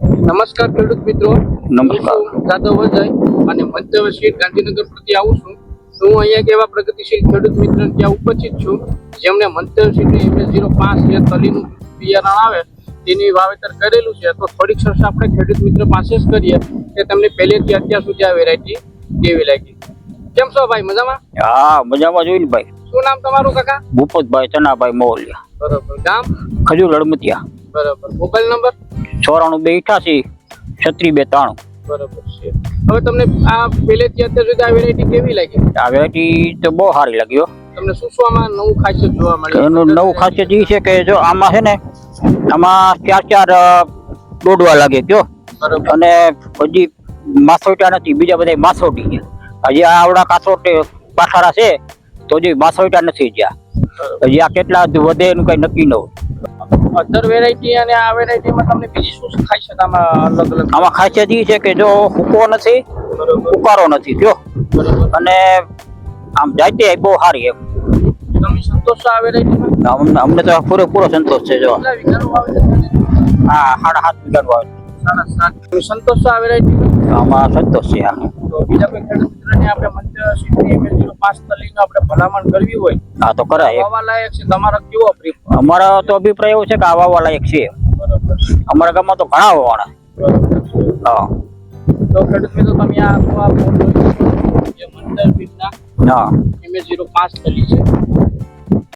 નમસ્કાર ખેડૂત મિત્રો. નમસ્કાર. જાદવ અજય અને મંતવ્ય ગાંધીનગર પ્રતિ આવું છું. હું અહીંયા એક એવા પ્રગતિશીલ ખેડૂત મિત્ર ત્યાં ઉપસ્થિત છું જેમણે મંતવ્ય એમએસ ઝીરો પાંચ જે તલીનું બિયારણ આવે તેની વાવેતર કરેલું છે. તો થોડીક સરસ આપણે ખેડૂત મિત્ર પાસે જ કરીએ કે તમને પહેલેથી અત્યાર સુધી આ વેરાયટી કેવી લાગી? કેમ છો ભાઈ? મજામાં? હા મજામાં જોઈને ભાઈ. શું નામ તમારું કાકા? ભૂપતભાઈ ચનાભાઈ મોહલિયા. બરોબર. ગામ? ખજૂર હળમતિયા. બરોબર. Mobile number? ચોરાણું બે અઠાસી છત્રી બે ત્રાણું. બરાબર છે. હવે તમને આ પહેલેથી અત્યાર સુધી આ વેરાયટી કેવી લાગી? આ વેરાયટી તો બહુ સારી લાગી હો. તમને શું શું આમાં નવું ખાસિયત જોવા મળે? એનું નવું ખાસિયત એ છે કે જો આમાં છે ને આમાં ચાર ચાર દોડવા લાગે કયો અને હજી માસોટા નથી બીજા બધા માસોટી છે. હજી આ આવડા કાસોટે પાથારા છે તો હજી માસોટા નથી જ્યાં. હજી આ કેટલા વધે એનું કઈ નક્કી ન હોય. અધર વેરાયટી અને આ વેરાયટીમાં તમને બીજી શું શું ખાસિયત આમાં અલગ અલગ. આમાં ખાસિયત એ છે કે જો હુકો નથી ઉકારો નથી જો. અને આમ જાતે બહુ સારી એમ. તમે સંતોષ આ વેરાયટીમાં અમને અમને તો પૂરેપૂરો સંતોષ છે જો. હા સાડા સાત વીઘાનું આવે સંતોષ આવે આ વેરાયટીમાં આમાં સંતોષ છે હા. બીજા કોઈ ખેડૂત મિત્રને આપણે મંત્ર સીટની પાંચ આપણે ભલામણ કરવી હોય હા તો કરાય. વાવા લાયક છે તમારો કેવો પ્રી અમારો તો અભિપ્રાય એવો છે કે આ લાયક છે. અમારા ગામમાં તો ઘણા વાળા હા. તો ખેડૂત મિત્રો તમે આ બોર્ડ જોઈ શકો જે મંત્ર સીટના હા. એમએલ ઝીરો પાંચ તલી છે.